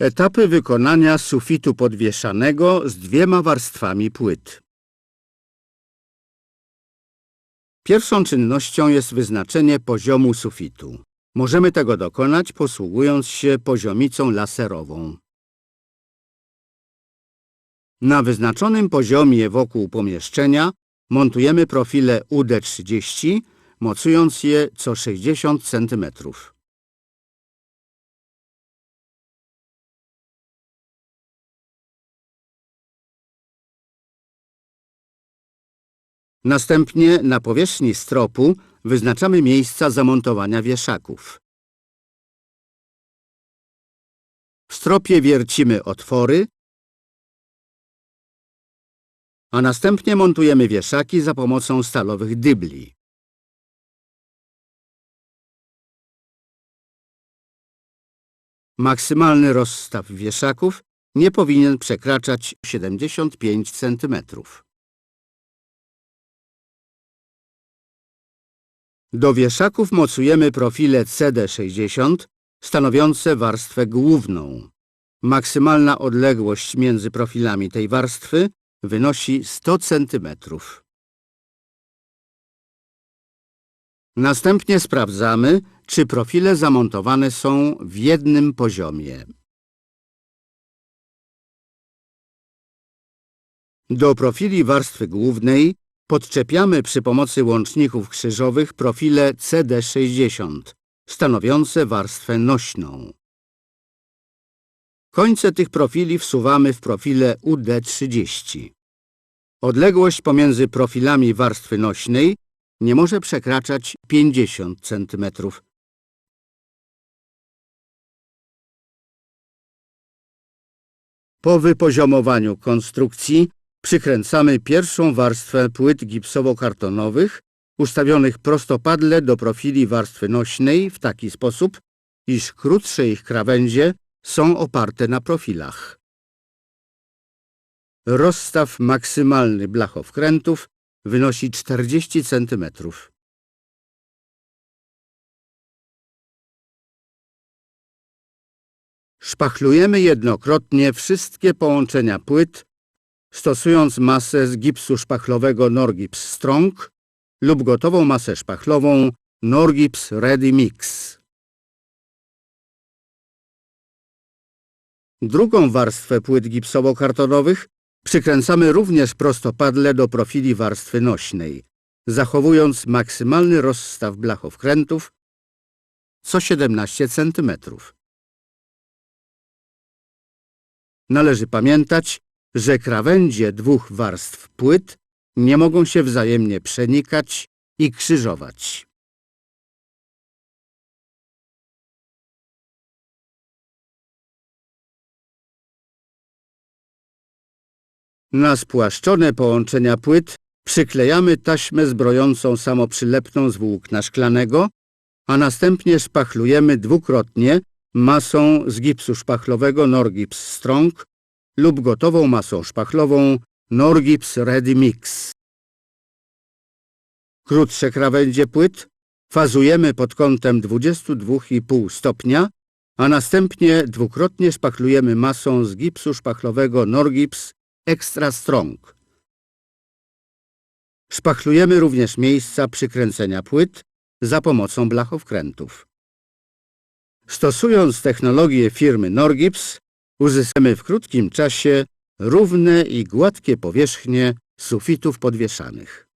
Etapy wykonania sufitu podwieszanego z dwiema warstwami płyt. Pierwszą czynnością jest wyznaczenie poziomu sufitu. Możemy tego dokonać posługując się poziomicą laserową. Na wyznaczonym poziomie wokół pomieszczenia montujemy profile UD30, mocując je co 60 cm. Następnie na powierzchni stropu wyznaczamy miejsca zamontowania wieszaków. W stropie wiercimy otwory, a następnie montujemy wieszaki za pomocą stalowych dybli. Maksymalny rozstaw wieszaków nie powinien przekraczać 75 cm. Do wieszaków mocujemy profile CD60 stanowiące warstwę główną. Maksymalna odległość między profilami tej warstwy wynosi 100 cm. Następnie sprawdzamy, czy profile zamontowane są w jednym poziomie. Do profili warstwy głównej podczepiamy przy pomocy łączników krzyżowych profile CD60, stanowiące warstwę nośną. Końce tych profili wsuwamy w profile UD30. Odległość pomiędzy profilami warstwy nośnej nie może przekraczać 50 cm. Po wypoziomowaniu konstrukcji przykręcamy pierwszą warstwę płyt gipsowo-kartonowych ustawionych prostopadle do profili warstwy nośnej w taki sposób, iż krótsze ich krawędzie są oparte na profilach. Rozstaw maksymalny blachowkrętów wynosi 40 cm. Szpachlujemy jednokrotnie wszystkie połączenia płyt, stosując masę z gipsu szpachlowego Norgips Strong lub gotową masę szpachlową Norgips Ready Mix. Drugą warstwę płyt gipsowo-kartonowych przykręcamy również prostopadle do profili warstwy nośnej, zachowując maksymalny rozstaw blachowkrętów co 17 cm. Należy pamiętać, że krawędzie dwóch warstw płyt nie mogą się wzajemnie przenikać i krzyżować. Na spłaszczone połączenia płyt przyklejamy taśmę zbrojącą samoprzylepną z włókna szklanego, a następnie szpachlujemy dwukrotnie masą z gipsu szpachlowego Norgips Strong lub gotową masą szpachlową Norgips Ready Mix. Krótsze krawędzie płyt fazujemy pod kątem 22,5 stopnia, a następnie dwukrotnie szpachlujemy masą z gipsu szpachlowego Norgips Extra Strong. Szpachlujemy również miejsca przykręcenia płyt za pomocą blachowkrętów. Stosując technologię firmy Norgips, uzyskamy w krótkim czasie równe i gładkie powierzchnie sufitów podwieszanych.